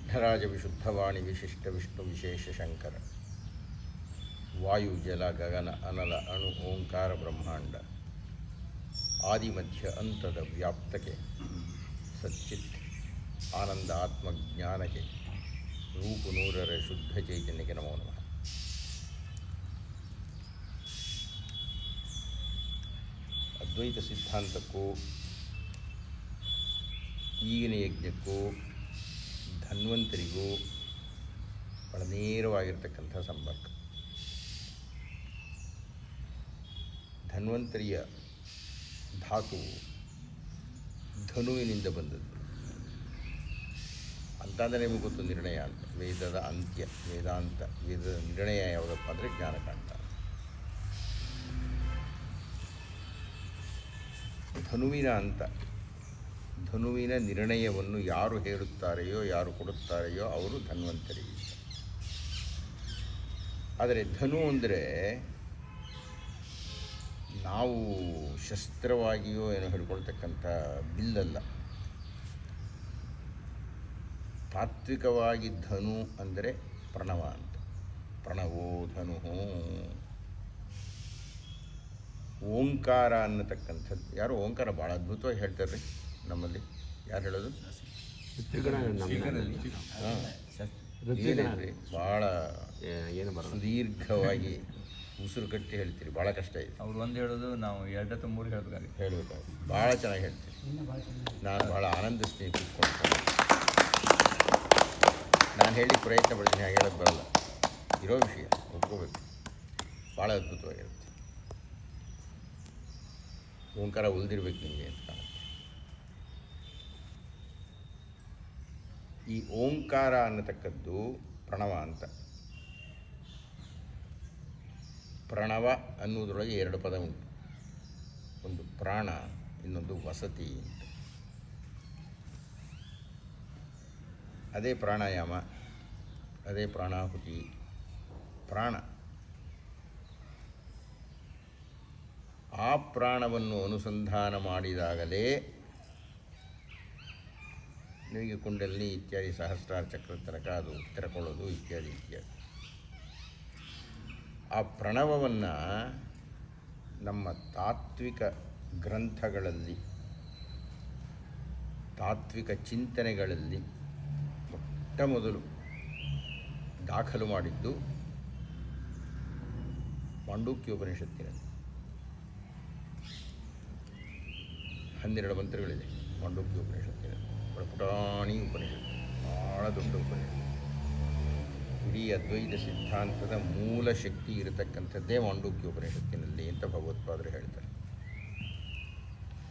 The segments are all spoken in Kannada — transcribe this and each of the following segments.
ವಿಘ್ನರಾಜ ವಿಶುದ್ಧವಾಣಿ ವಿಶಿಷ್ಟ ವಿಷ್ಣು ವಿಶೇಷ ಶಂಕರ ವಾಯು ಜಲ ಗಗನ ಅನಲ ಅಣು ಓಂಕಾರ ಬ್ರಹ್ಮಾಂಡ ಆದಿಮಧ್ಯ ಅಂತದ ವ್ಯಾಪ್ತಕ್ಕೆ ಸಚ್ಚಿತ್ ಆನಂದ ಆತ್ಮಜ್ಞಾನಕ್ಕೆ ರೂಪು ನೂರರ ಶುದ್ಧ ಚೈತನ್ಯಕ್ಕೆ ನಮೋ ನಮಃ ಅದ್ವೈತ ಸಿದ್ಧಾಂತಕ್ಕೂ ಈಗಿನ ಯಜ್ಞಕ್ಕೂ ಧನ್ವಂತರಿಗೂ ಬಹಳ ನೇರವಾಗಿರ್ತಕ್ಕಂಥ ಸಂಪರ್ಕ. ಧನ್ವಂತರಿಯ ಧಾತು ಧನುವಿನಿಂದ ಬಂದದ್ದು. ಅಂತಂದರೆ ನಿಮಗೆ ಗೊತ್ತು ನಿರ್ಣಯ ಅಂತ, ವೇದದ ಅಂತ್ಯ, ವೇದಾಂತ, ವೇದದ ನಿರ್ಣಯ ಯಾವುದಪ್ಪ ಅಂದರೆ ಜ್ಞಾನಕಾಂಡ ಧನುವಿನ ಅಂತ ಧನುವಿನ ನಿರ್ಣಯವನ್ನು ಯಾರು ಹೇಳುತ್ತಾರೆಯೋ, ಯಾರು ಕೊಡುತ್ತಾರೆಯೋ ಅವರು ಧನ್ವಂತರಿ ಆದರೆ ಧನು ಅಂದರೆ ನಾವು ಶಸ್ತ್ರವಾಗಿಯೋ ಏನೋ ಹೇಳ್ಕೊಳ್ತಕ್ಕಂಥ ಬಿಲ್ಲಲ್ಲ. ತಾತ್ವಿಕವಾಗಿ ಧನು ಅಂದರೆ ಪ್ರಣವ ಅಂತ. ಪ್ರಣವೋ ಧನು. ಓಂಕಾರ ಅನ್ನತಕ್ಕಂಥದ್ದು. ಯಾರು ಓಂಕಾರ ಭಾಳ ಅದ್ಭುತವಾಗಿ ಹೇಳ್ತಾರೆ ರೀ ನಮ್ಮಲ್ಲಿ ಯಾರು ಹೇಳೋದು? ಏನೇನ್ರಿ ಭಾಳ ಏನು ಬರೋದು ಸುದೀರ್ಘವಾಗಿ ಉಸಿರು ಕಟ್ಟಿ ಹೇಳ್ತೀರಿ. ಭಾಳ ಕಷ್ಟ ಇದೆ. ಅವ್ರು ಒಂದು ಹೇಳೋದು ನಾವು ಎರಡು ಅಥವಾ ಮೂರು ಹೇಳಬೇಕಾಗಿ ಹೇಳಬೇಕಾಗಿ ಭಾಳ ಚೆನ್ನಾಗಿ ಹೇಳ್ತೀರಿ. ನಾನು ಭಾಳ ಆನಂದಿಸ್ತೀನಿ ಕೂತ್ಕೊಂಡು. ನಾನು ಹೇಳಿ ಪ್ರಯತ್ನ ಪಡ್ತೀನಿ ಹಾಗೆ ಹೇಳೋದು ಬರಲ್ಲ. ಇರೋ ವಿಷಯ ಒಪ್ಕೋಬೇಕು. ಭಾಳ ಅದ್ಭುತವಾಗಿರುತ್ತೆ. ಓಂಕಾರ ಉಳಿದಿರ್ಬೇಕು ನಿಮಗೆ ಅಂತ ಕಾಣುತ್ತೆ. ಈ ಓಂಕಾರ ಅನ್ನತಕ್ಕದ್ದು ಪ್ರಣವ ಅಂತ. ಪ್ರಣವ ಅನ್ನುವುದರೊಳಗೆ ಎರಡು ಪದ ಉಂಟು. ಒಂದು ಪ್ರಾಣ, ಇನ್ನೊಂದು ವಸತಿ ಅಂತ. ಅದೇ ಪ್ರಾಣಾಯಾಮ, ಅದೇ ಪ್ರಾಣಾಹುತಿ, ಪ್ರಾಣ. ಆ ಪ್ರಾಣವನ್ನು ಅನುಸಂಧಾನ ಮಾಡಿದಾಗಲೇ ನಿಮಗೆ ಕುಂಡಲಿನಿ ಇತ್ಯಾದಿ ಸಹಸ್ರಾರ ಚಕ್ರ ತನಕ ಅದು ತೆರಕೊಳ್ಳೋದು ಇತ್ಯಾದಿ ಇತ್ಯಾದಿ. ಆ ಪ್ರಣವವನ್ನು ನಮ್ಮ ತಾತ್ವಿಕ ಗ್ರಂಥಗಳಲ್ಲಿ, ತಾತ್ವಿಕ ಚಿಂತನೆಗಳಲ್ಲಿ ಮೊಟ್ಟ ಮೊದಲು ದಾಖಲು ಮಾಡಿದ್ದು ಮಾಂಡೂಕ್ಯೋಪನಿಷತ್ತಿನಲ್ಲಿ ಹನ್ನೆರಡು ಮಂತ್ರಗಳಿದೆ ಮಾಂಡೂಕ್ಯೋಪನಿಷತ್ತಿನಲ್ಲಿ ಬಹಳ ಪುಟಾಣಿ ಉಪನಿಷತ್ತು. ಭಾಳ ದೊಡ್ಡ ಉಪನಿಷತ್ತು. ಇಡೀ ಅದ್ವೈತ ಸಿದ್ಧಾಂತದ ಮೂಲ ಶಕ್ತಿ ಇರತಕ್ಕಂಥದ್ದೇ ಮಾಂಡೂಕ್ಯೋಪನಿಷತ್ತಿನಲ್ಲಿ ಅಂತ ಭಗವತ್ಪಾದರು ಹೇಳ್ತಾರೆ.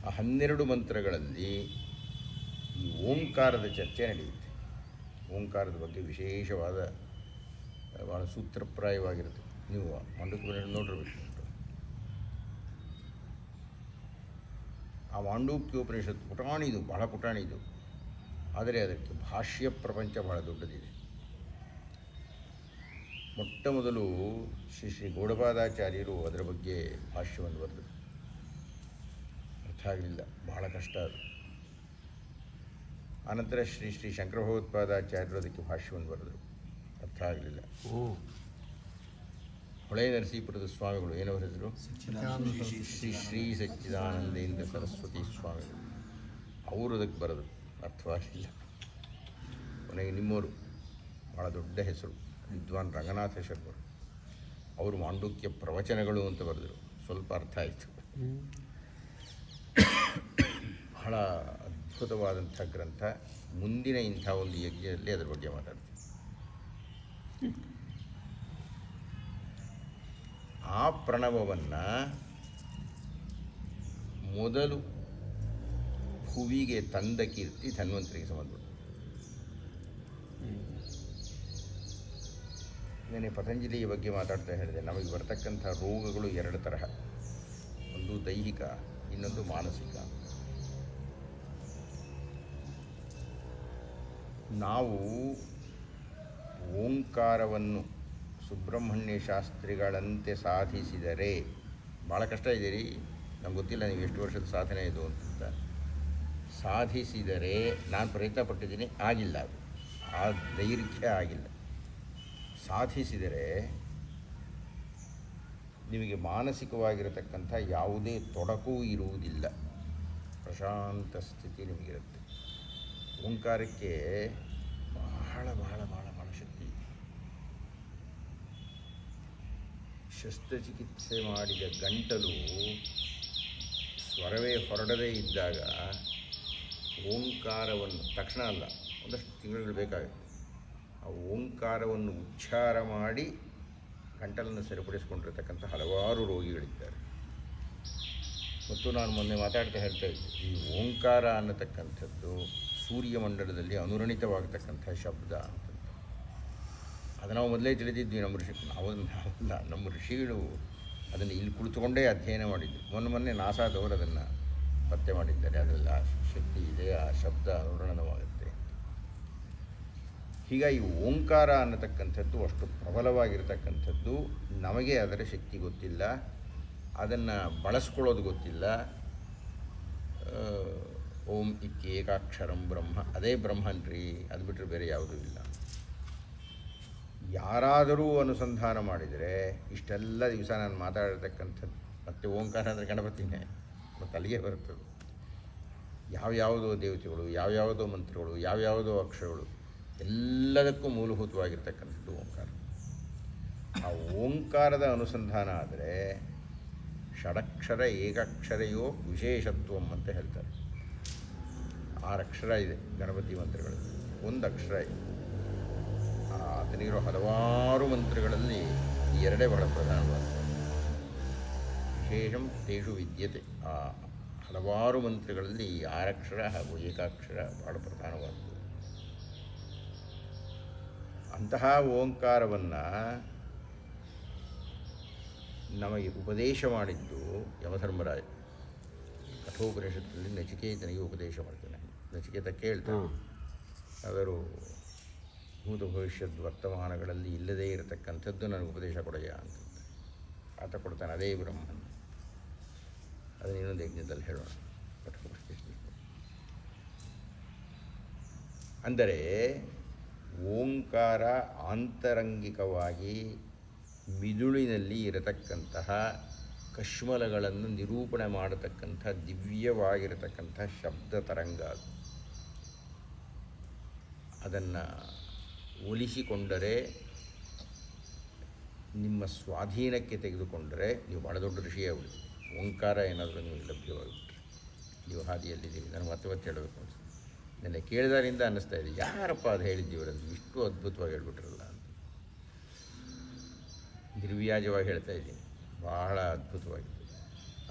ಆ ಹನ್ನೆರಡು ಮಂತ್ರಗಳಲ್ಲಿ ಈ ಓಂಕಾರದ ಚರ್ಚೆ ನಡೆಯುತ್ತೆ. ಓಂಕಾರದ ಬಗ್ಗೆ ವಿಶೇಷವಾದ ಭಾಳ ಸೂತ್ರಪ್ರಾಯವಾಗಿರುತ್ತೆ. ನೀವು ಮಾಂಡೂಕ್ಯೋಪನಿಷತ್ತು ನೋಡಿರಬೇಕು. ಆ ಮಾಂಡೂಕ್ಯೋಪನಿಷತ್ತು ಪುಟಾಣಿದು ಬಹಳ ಪುಟಾಣಿದು ಆದರೆ ಅದಕ್ಕೆ ಭಾಷ್ಯ ಪ್ರಪಂಚ ಬಹಳ ದೊಡ್ಡದಿದೆ. ಮೊಟ್ಟ ಮೊದಲು ಶ್ರೀ ಶ್ರೀ ಗೌಡಪಾದಾಚಾರ್ಯರು ಅದರ ಬಗ್ಗೆ ಭಾಷ್ಯವನ್ನು ಬರೆದರು. ಅರ್ಥ ಆಗಲಿಲ್ಲ ಬಹಳ ಕಷ್ಟ ಅದು. ಆನಂತರ ಶ್ರೀ ಶ್ರೀ ಶಂಕರ ಭಗವತ್ಪಾದಾಚಾರ್ಯರು ಅದಕ್ಕೆ ಭಾಷ್ಯವನ್ನು ಬರೆದರು. ಅರ್ಥ ಆಗಲಿಲ್ಲ. ಓ. ಹೊಳೆ ನರಸೀಪುರದ ಸ್ವಾಮಿಗಳು ಏನು ಬರೆದರು ಶ್ರೀ ಶ್ರೀ ಸಚ್ಚಿದಾನಂದೇಂದ್ರ ಸರಸ್ವತಿ ಸ್ವಾಮಿಗಳು. ಅವರು ಅದಕ್ಕೆ ಬರೆದರು. ಅರ್ಥವಾಗಿಲ್ಲ. ಕೊನೆಗೆ ನಿಮ್ಮವರು ಭಾಳ ದೊಡ್ಡ ಹೆಸರು. ವಿದ್ವಾನ್ ರಂಗನಾಥ ಶರ್ಮರು. ಅವರು ಮಾಂಡುಕ್ಯ ಪ್ರವಚನಗಳು ಅಂತ ಬರೆದರು. ಸ್ವಲ್ಪ ಅರ್ಥ ಆಯಿತು. ಬಹಳ ಅದ್ಭುತವಾದಂಥ ಗ್ರಂಥ. ಮುಂದಿನ ಇಂಥ ಒಂದು ಯಜ್ಞದಲ್ಲಿ ಅದರ ಬಗ್ಗೆ ಮಾತಾಡ್ತೀವಿ ಆ ಪ್ರಣವವನ್ನು ಮೊದಲು ಭುವಿಗೆ ತಂದ ಕೀರ್ತಿ ಧನ್ವಂತರಿಗೆ ಸಂಬಂಧಪಟ್ಟು ನೆನೆ ಪತಂಜಲಿಯ ಬಗ್ಗೆ ಮಾತಾಡ್ತಾ ಹೇಳಿದೆ, ನಮಗೆ ಬರ್ತಕ್ಕಂಥ ರೋಗಗಳು ಎರಡು ತರಹ. ಒಂದು ದೈಹಿಕ, ಇನ್ನೊಂದು ಮಾನಸಿಕ. ನಾವು ಓಂಕಾರವನ್ನು ಸುಬ್ರಹ್ಮಣ್ಯ ಶಾಸ್ತ್ರಿಗಳಂತೆ ಸಾಧಿಸಿದರೆ ಭಾಳ ಕಷ್ಟ ಇದೆ ರೀ. ನಮ್ಗೆ ಗೊತ್ತಿಲ್ಲ ನೀವು ಎಷ್ಟು ವರ್ಷದ ಸಾಧನೆ ಇದು ಅಂತ. ಸಾಧಿಸಿದರೆ ನಾನು ಪ್ರಯತ್ನ ಪಟ್ಟಿದ್ದೀನಿ ಆಗಿಲ್ಲ ಅದು. ಆ ದೈರ್ಘ್ಯ ಆಗಿಲ್ಲ. ಸಾಧಿಸಿದರೆ ನಿಮಗೆ ಮಾನಸಿಕವಾಗಿರತಕ್ಕಂಥ ಯಾವುದೇ ತೊಡಕೂ ಇರುವುದಿಲ್ಲ. ಪ್ರಶಾಂತ ಸ್ಥಿತಿ ನಿಮಗಿರುತ್ತೆ. ಓಂಕಾರಕ್ಕೆ ಬಹಳ ಬಹಳ ಬಹಳ ಬಹಳ ಶಕ್ತಿ ಶಸ್ತ್ರಚಿಕಿತ್ಸೆ ಮಾಡಿದ ಗಂಟಲು ಸ್ವರವೇ ಹೊರಡದೇ ಇದ್ದಾಗ ಓಂಕಾರವನ್ನು, ತಕ್ಷಣ ಅಲ್ಲ, ಒಂದಷ್ಟು ತಿಂಗಳು ಬೇಕಾಗುತ್ತೆ. ಆ ಓಂಕಾರವನ್ನು ಉಚ್ಚಾರ ಮಾಡಿ ಗಂಟಲನ್ನು ಸರಿಪಡಿಸಿಕೊಂಡಿರ್ತಕ್ಕಂಥ ಹಲವಾರು ರೋಗಿಗಳಿದ್ದಾರೆ. ಮತ್ತು ನಾನು ಮೊನ್ನೆ ಮಾತಾಡ್ತಾ ಹೇಳ್ತಾ ಇದ್ದೆ, ಈ ಓಂಕಾರ ಅನ್ನತಕ್ಕಂಥದ್ದು ಸೂರ್ಯಮಂಡಲದಲ್ಲಿ ಅನುರಣಿತವಾಗತಕ್ಕಂಥ ಶಬ್ದ ಅಂತ ಅದು ನಾವು ಮೊದಲೇ ತಿಳಿದಿದ್ವಿ ನಮ್ಮ ಋಷಿ, ನಾವು ನಾವಲ್ಲ, ನಮ್ಮ ಋಷಿಗಳು ಅದನ್ನು ಇಲ್ಲಿ ಕುಳಿತುಕೊಂಡೇ ಅಧ್ಯಯನ ಮಾಡಿದ್ವಿ ಮೊನ್ನೆ ಮೊನ್ನೆ ನಾಸಾದವರು ಅದನ್ನು ಪತ್ತೆ ಮಾಡಿದ್ದಾರೆ, ಅದರಲ್ಲಿ ಆ ಶಕ್ತಿ ಇದೆ, ಆ ಶಬ್ದ ಅನುರಣನವಾಗುತ್ತೆ. ಹೀಗಾಗಿ ಓಂಕಾರ ಅನ್ನತಕ್ಕಂಥದ್ದು ಅಷ್ಟು ಪ್ರಬಲವಾಗಿರತಕ್ಕಂಥದ್ದು ನಮಗೆ ಅದರ ಶಕ್ತಿ ಗೊತ್ತಿಲ್ಲ, ಅದನ್ನು ಬಳಸ್ಕೊಳ್ಳೋದು ಗೊತ್ತಿಲ್ಲ. ಓಂ ಇತ್ಯೇಕಾಕ್ಷರಂ ಬ್ರಹ್ಮ, ಅದೇ ಬ್ರಹ್ಮನ್ರಿ, ಅದು ಬಿಟ್ಟರೆ ಬೇರೆ ಯಾವುದೂ ಇಲ್ಲ. ಯಾರಾದರೂ ಅನುಸಂಧಾನ ಮಾಡಿದರೆ, ಇಷ್ಟೆಲ್ಲ ದಿವಸ ನಾನು ಮಾತಾಡಿರ್ತಕ್ಕಂಥದ್ದು, ಮತ್ತು ಓಂಕಾರ ಅಂದರೆ ಗಣಪತಿನೇ. ಮತ್ತು ಅಲ್ಲಿಗೆ ಬರ್ತದೆ ಯಾವ್ಯಾವುದೋ ದೇವತೆಗಳು ಯಾವ್ಯಾವುದೋ ಮಂತ್ರಗಳು ಯಾವ್ಯಾವುದೋ ಅಕ್ಷರಗಳು ಎಲ್ಲದಕ್ಕೂ ಮೂಲಭೂತವಾಗಿರ್ತಕ್ಕಂಥದ್ದು ಓಂಕಾರ. ಆ ಓಂಕಾರದ ಅನುಸಂಧಾನ ಆದರೆ ಷಡಕ್ಷರ ಏಕಾಕ್ಷರೆಯೋ ವಿಶೇಷತ್ವಂ ಅಂತ ಹೇಳ್ತಾರೆ. ಆರು ಅಕ್ಷರ ಇದೆ ಗಣಪತಿ ಮಂತ್ರಗಳಲ್ಲಿ ಒಂದು ಅಕ್ಷರ ಇದೆ. ಆತನಿಗಿರೋ ಹಲವಾರು ಮಂತ್ರಗಳಲ್ಲಿ ಎರಡೇ ಬಹಳ ಪ್ರಧಾನವಾದ ವಿಶೇಷ ತೇಷು ವಿದ್ಯತೆ. ಹಲವಾರು ಮಂತ್ರಗಳಲ್ಲಿ ಈ ಆರಕ್ಷರ ಹಾಗೂ ಏಕಾಕ್ಷರ ಬಹಳ ಪ್ರಧಾನವಾದದ್ದು. ಅಂತಹ ಓಂಕಾರವನ್ನು ನಮಗೆ ಉಪದೇಶ ಮಾಡಿದ್ದು ಯಮಧರ್ಮರಾಜ. ಕಠೋಪನಿಷತ್ತಲ್ಲಿ ನಚಿಕೇತನಿಗೆ ಉಪದೇಶ ಮಾಡ್ತಾನೆ. ನಚಿಕೇತ ಕೇಳ್ತಾನೆ ಅವರು ಭೂತ ಭವಿಷ್ಯದ ವರ್ತಮಾನಗಳಲ್ಲಿ ಇಲ್ಲದೇ ಇರತಕ್ಕಂಥದ್ದು ನನಗೆ ಉಪದೇಶ ಕೊಡೆಯ ಅಂತ. ಆತ ಕೊಡ್ತಾನೆ ಅದೇ ಬ್ರಹ್ಮನ್ ಅದನ್ನ ಇನ್ನೊಂದು ಯಜ್ಞದಲ್ಲಿ ಹೇಳೋಣ. ಅಂದರೆ ಓಂಕಾರ ಆಂತರಂಗಿಕವಾಗಿ ಮಿದುಳಿನಲ್ಲಿ ಇರತಕ್ಕಂತಹ ಕಶ್ಮಲಗಳನ್ನು ನಿರೂಪಣೆ ಮಾಡತಕ್ಕಂಥ ದಿವ್ಯವಾಗಿರತಕ್ಕಂಥ ಶಬ್ದ ತರಂಗ ಅದು. ಅದನ್ನು ಒಲಿಸಿಕೊಂಡರೆ ನಿಮ್ಮ ಸ್ವಾಧೀನಕ್ಕೆ ತೆಗೆದುಕೊಂಡರೆ ನೀವು ಬಹಳ ದೊಡ್ಡ ಋಷಿಯೇ ಉಳಿದು ಓಂಕಾರ ಏನಾದರೂ ನಿಮಗೆ ಲಭ್ಯವಾಗಿಬಿಟ್ರೆ ನೀವು ಹಾದಿಯಲ್ಲಿದ್ದೀರಿ. ನಾನು ಮತ್ತೆ ಮತ್ತೆ ಹೇಳಬೇಕು ಅನಿಸ್ತು ನೆನ್ನೆ ಕೇಳಿದಾರಿಂದ ಅನ್ನಿಸ್ತಾ ಇದೆ. ಯಾರಪ್ಪ ಅದು ಹೇಳಿದ್ದೀವರಲ್ಲಿ ಇಷ್ಟು ಅದ್ಭುತವಾಗಿ ಹೇಳ್ಬಿಟ್ರಲ್ಲ ಅಂತ. ನಿರ್ವ್ಯಾಜವಾಗಿ ಹೇಳ್ತಾ ಇದ್ದೀನಿ. ಬಹಳ ಅದ್ಭುತವಾಗಿತ್ತು.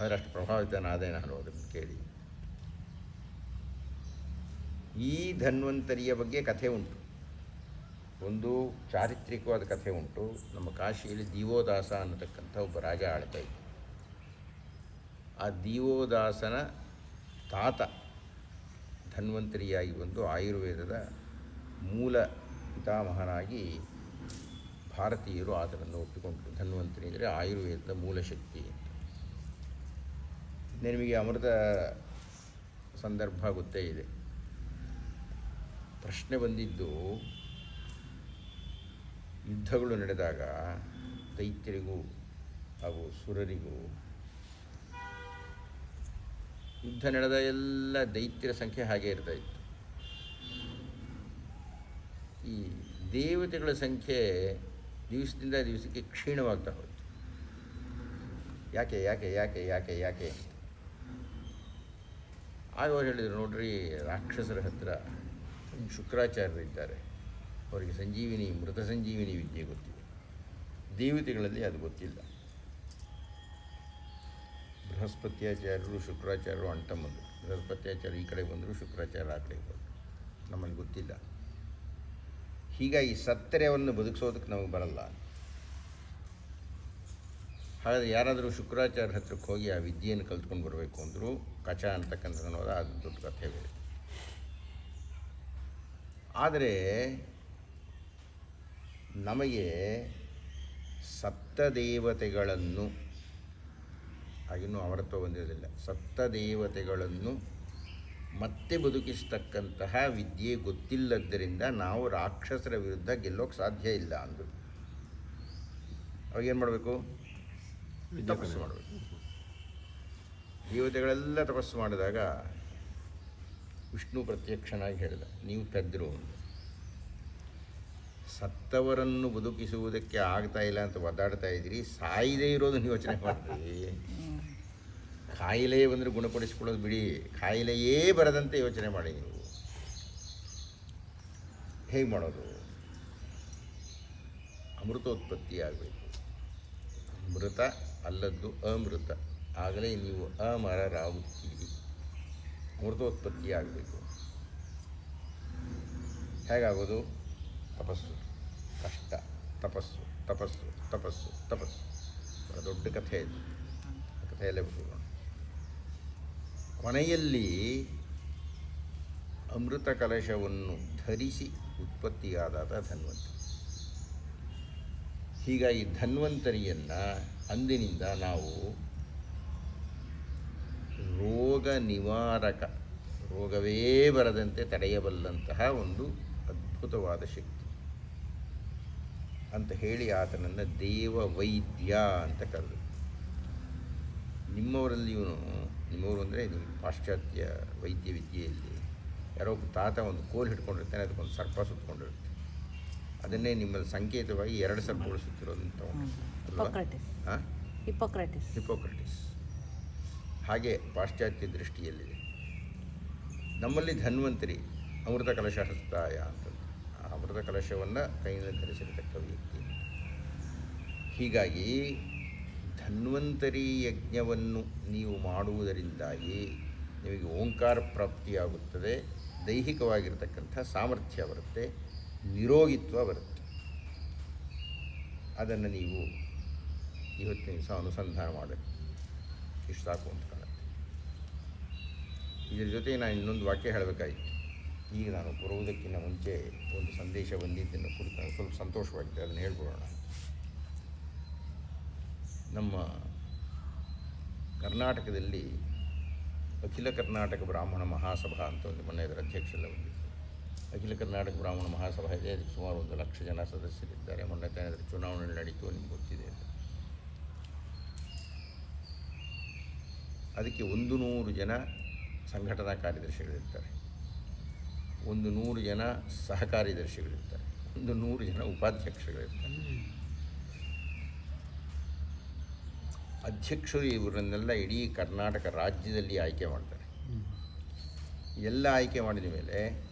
ಆದರೆ ಅಷ್ಟು ಪ್ರಭಾವಿತನಾದೆ ನಾನು ಅದನ್ನು ಕೇಳಿ. ಈ ಧನ್ವಂತರಿಯ ಬಗ್ಗೆ ಕಥೆ ಉಂಟು. ಒಂದು ಚಾರಿತ್ರಿಕವಾದ ಕಥೆ ಉಂಟು. ನಮ್ಮ ಕಾಶಿಯಲ್ಲಿ ದೀವೋದಾಸ ಅನ್ನತಕ್ಕಂಥ ಒಬ್ಬ ರಾಜ ಆಳ್ತಾ ಇದ್ದ. ಆ ದೀವೋದಾಸನ ತಾತ ಧನ್ವಂತರಿಯಾಗಿ ಬಂದು ಆಯುರ್ವೇದದ ಮೂಲ ಪಿತಾಮಹನಾಗಿ ಭಾರತೀಯರು ಆತನನ್ನು ಒಪ್ಪಿಕೊಂಡರು. ಧನ್ವಂತರಿ ಅಂದರೆ ಆಯುರ್ವೇದದ ಮೂಲ ಶಕ್ತಿ ನಿಮಗೆ ಅಮೃತ ಸಂದರ್ಭ ಗೊತ್ತೇ ಇದೆ. ಪ್ರಶ್ನೆ ಬಂದಿದ್ದು, ಯುದ್ಧಗಳು ನಡೆದಾಗ ದೈತ್ಯರಿಗೂ ಹಾಗೂ ಸುರರಿಗೂ ಯುದ್ಧ ನಡೆದ ಎಲ್ಲ ದೈತ್ಯರ ಸಂಖ್ಯೆ ಹಾಗೆ ಇರ್ತಾ ಇತ್ತು ಈ ದೇವತೆಗಳ ಸಂಖ್ಯೆ ದಿವಸದಿಂದ ದಿವಸಕ್ಕೆ ಕ್ಷೀಣವಾಗ್ತಾ ಹೋಯಿತು. ಯಾಕೆ ಯಾಕೆ ಯಾಕೆ ಯಾಕೆ ಯಾಕೆ? ಆಗ ಅವ್ರು ಹೇಳಿದರು, ನೋಡ್ರಿ, ರಾಕ್ಷಸರ ಹತ್ರ ಶುಕ್ರಾಚಾರ್ಯರು ಇದ್ದಾರೆ. ಅವರಿಗೆ ಸಂಜೀವಿನಿ, ಮೃತ ಸಂಜೀವಿನಿ ವಿದ್ಯೆ ಗೊತ್ತಿದೆ. ದೇವತೆಗಳಲ್ಲಿ ಅದು ಗೊತ್ತಿಲ್ಲ. ಬೃಹಸ್ಪತ್ಯಾಚಾರ್ಯರು, ಶುಕ್ರಾಚಾರ್ಯರು ಅಂಟಮ್ಮಂದು ಬೃಹಸ್ಪತ್ಯಾಚಾರ್ಯ ಈ ಕಡೆ ಬಂದರೂ, ಶುಕ್ರಾಚಾರ್ಯ ಆ ಕಡೆ ಬಂದರು. ನಮ್ಮಲ್ಲಿ ಗೊತ್ತಿಲ್ಲ. ಹೀಗಾಗಿ ಸತ್ತರೆಯವನ್ನು ಬದುಕಿಸೋದಕ್ಕೆ ನಮಗೆ ಬರಲ್ಲ. ಹಾಗಾದರೆ ಯಾರಾದರೂ ಶುಕ್ರಾಚಾರ್ಯ ಹತ್ರಕ್ಕೆ ಹೋಗಿ ಆ ವಿದ್ಯೆಯನ್ನು ಕಲ್ತ್ಕೊಂಡು ಬರಬೇಕು ಅಂದರೂ, ಕಚ ಅಂತಕ್ಕಂಥ ಅನ್ನೋದು ಅದು ದೊಡ್ಡ ಕಥೆ ಬೇರೆ ಆದರೆ ನಮಗೆ ಸತ್ತ ಆಗಿನ್ನೂ ಅಮರತ್ವ ಬಂದಿರಲಿಲ್ಲ ಸತ್ತ ದೇವತೆಗಳನ್ನು ಮತ್ತೆ ಬದುಕಿಸ್ತಕ್ಕಂತಹ ವಿದ್ಯೆ ಗೊತ್ತಿಲ್ಲದ್ದರಿಂದ ನಾವು ರಾಕ್ಷಸರ ವಿರುದ್ಧ ಗೆಲ್ಲೋಕ್ಕೆ ಸಾಧ್ಯ ಇಲ್ಲ ಅಂದರು. ಅವಾಗೇನು ಮಾಡಬೇಕು? ತಪಸ್ಸು ಮಾಡಬೇಕು. ದೇವತೆಗಳೆಲ್ಲ ತಪಸ್ಸು ಮಾಡಿದಾಗ ವಿಷ್ಣು ಪ್ರತ್ಯಕ್ಷನಾಗಿ ಹೇಳಿದ ನೀವು ಪೆದ್ರು ಅಂತ ಸತ್ತವರನ್ನು ಬದುಕಿಸುವುದಕ್ಕೆ ಆಗ್ತಾ ಇಲ್ಲ ಅಂತ ಒದ್ದಾಡ್ತಾ ಇದ್ದೀರಿ. ಸಾಯದೇ ಇರೋದನ್ನು ಯೋಚನೆ ಮಾಡ್ತೀರಿ ಕಾಯಿಲೆ ಬಂದರೆ ಗುಣಪಡಿಸ್ಕೊಳ್ಳೋದು ಬಿಡಿ. ಕಾಯಿಲೆಯೇ ಬರದಂತೆ ಯೋಚನೆ ಮಾಡಿ ನೀವು. ಹೇಗೆ ಮಾಡೋದು? ಅಮೃತೋತ್ಪತ್ತಿ ಆಗಬೇಕು ಮೃತ ಅಲ್ಲದ್ದು ಅಮೃತ. ಆಗಲೇ ನೀವು ಅಮರರಾಗುತ್ತೀರಿ. ಅಮೃತೋತ್ಪತ್ತಿ ಆಗಬೇಕು ಹೇಗಾಗೋದು? ತಪಸ್ಸು. ಕಷ್ಟ. ತಪಸ್ಸು ತಪಸ್ಸು ತಪಸ್ಸು ತಪಸ್ಸು. ಬಹಳ ದೊಡ್ಡ ಕಥೆ ಇದು. ಕಥೆಯಲ್ಲೇ ಬಿಟ್ಟು ಕೊನೆಯಲ್ಲಿ ಅಮೃತ ಕಲಶವನ್ನು ಧರಿಸಿ ಉತ್ಪತ್ತಿಯಾದಾದ ಧನ್ವಂತರಿ ಹೀಗಾಗಿ ಧನ್ವಂತರಿಯನ್ನು ಅಂದಿನಿಂದ ನಾವು ರೋಗ ನಿವಾರಕ, ರೋಗವೇ ಬರದಂತೆ ತಡೆಯಬಲ್ಲಂತಹ ಒಂದು ಅದ್ಭುತವಾದ ಶಕ್ತಿ. ಅಂತ ಹೇಳಿ ಆತನನ್ನು ದೇವ ವೈದ್ಯ ಅಂತ ಕರೆದು. ನಿಮ್ಮವರಲ್ಲಿ ಇವನು ನಿಮ್ಮವರು ಅಂದರೆ ನಿಮ್ಮ ಪಾಶ್ಚಾತ್ಯ ವೈದ್ಯ ವಿದ್ಯೆಯಲ್ಲಿ ಯಾರೋ ಒಬ್ಬ ತಾತ ಒಂದು ಕೋಲ್ ಹಿಡ್ಕೊಂಡಿರ್ತಾನೆ ಅದಕ್ಕೊಂದು ಸರ್ಪ ಸುತ್ತಕೊಂಡಿರುತ್ತೆ ಅದನ್ನೇ ನಿಮ್ಮಲ್ಲಿ ಸಂಕೇತವಾಗಿ ಎರಡು ಸರ್ಪಗಳು ಸುತ್ತಿರೋದಂತ ಅಲ್ವಾ? ಹಿಪೋಕ್ರಟಿಸ್ ಹಾಂ ಹಿಪೋಕ್ರಟಿಸ್ ಹಿಪೋಕ್ರಟಿಸ್ ಹಾಗೆ ಪಾಶ್ಚಾತ್ಯ ದೃಷ್ಟಿಯಲ್ಲಿದೆ. ನಮ್ಮಲ್ಲಿ ಧನ್ವಂತರಿ ಅಮೃತ ಕಲಶ ಹಸ್ತಾಯ ಅಂತ ಅಮೃತ ಕಲಶವನ್ನು ಕೈಯಲ್ಲಿ ಧರಿಸಿರತಕ್ಕ ವ್ಯಕ್ತಿ. ಹೀಗಾಗಿ ಧನ್ವಂತರಿ ಯಜ್ಞವನ್ನು ನೀವು ಮಾಡುವುದರಿಂದಾಗಿ ನಿಮಗೆ ಓಂಕಾರ ಪ್ರಾಪ್ತಿಯಾಗುತ್ತದೆ, ದೈಹಿಕವಾಗಿರ್ತಕ್ಕಂಥ ಸಾಮರ್ಥ್ಯ ಬರುತ್ತೆ, ನಿರೋಗಿತ್ವ ಬರುತ್ತೆ. ಅದನ್ನು ನೀವು ಇವತ್ತಿನ ದಿವಸ ಅನುಸಂಧಾನ ಮಾಡಬೇಕು ಇಷ್ಟು ಸಾಕು ಅಂತ ಕಾಣುತ್ತೆ. ಇದರ ಜೊತೆ ನಾನು ಇನ್ನೊಂದು ವಾಕ್ಯ ಹೇಳಬೇಕಾಗಿತ್ತು. ಈಗ ನಾನು ಬರುವುದಕ್ಕಿಂತ ಮುಂಚೆ ಒಂದು ಸಂದೇಶ ಬಂದಿದ್ದನ್ನು ಕುರಿತು ನಾನು ಸ್ವಲ್ಪ ಸಂತೋಷವಾಗಿದೆ. ಅದನ್ನು ಹೇಳ್ಬಿಡೋಣ. ನಮ್ಮ ಕರ್ನಾಟಕದಲ್ಲಿ ಅಖಿಲ ಕರ್ನಾಟಕ ಬ್ರಾಹ್ಮಣ ಮಹಾಸಭಾ ಅಂತ ಒಂದು ಮೊನ್ನೆ ಅದರ ಅಧ್ಯಕ್ಷರೆಲ್ಲ ಬಂದಿತ್ತು. ಅಖಿಲ ಕರ್ನಾಟಕ ಬ್ರಾಹ್ಮಣ ಮಹಾಸಭಾ ಇದೆ. ಅದಕ್ಕೆ ಸುಮಾರು ಒಂದು ಲಕ್ಷ ಜನ ಸದಸ್ಯರಿದ್ದಾರೆ. ಮೊನ್ನೆ ತಾನೇ ಅದರ ಚುನಾವಣೆ ನಡೀತು ನಿಮ್ಗೆ ಗೊತ್ತಿದೆ ಅಂತ. ಅದಕ್ಕೆ ಒಂದು ನೂರು ಜನ ಸಂಘಟನಾ ಕಾರ್ಯದರ್ಶಿಗಳಿರ್ತಾರೆ. ಒಂದು ನೂರು ಜನ ಸಹ ಕಾರ್ಯದರ್ಶಿಗಳಿರ್ತಾರೆ ಒಂದು ನೂರು ಜನ ಉಪಾಧ್ಯಕ್ಷಗಳಿರ್ತಾರೆ. ಅಧ್ಯಕ್ಷರು ಇವರನ್ನೆಲ್ಲ ಇಡೀ ಕರ್ನಾಟಕ ರಾಜ್ಯದಲ್ಲಿ ಆಯ್ಕೆ ಮಾಡ್ತಾರೆ. ಎಲ್ಲ ಆಯ್ಕೆ ಮಾಡಿದ ಮೇಲೆ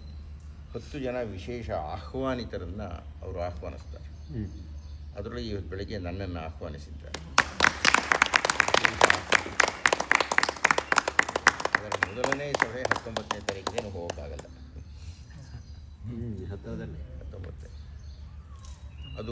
ಹತ್ತು ಜನ ವಿಶೇಷ ಆಹ್ವಾನಿತರನ್ನು ಅವರು ಆಹ್ವಾನಿಸ್ತಾರೆ. ಅದರಲ್ಲಿ ಇವತ್ತು ಬೆಳಗ್ಗೆ ನನ್ನನ್ನು ಆಹ್ವಾನಿಸಿದ್ದಾರೆ. ಅದರ ಮೊದಲನೇ ಸಭೆ ಹತ್ತೊಂಬತ್ತನೇ ತಾರೀಕಿಗೆ ಹತ್ತಿರದಲ್ಲಿ ಹತ್ತೊಂಬತ್ತು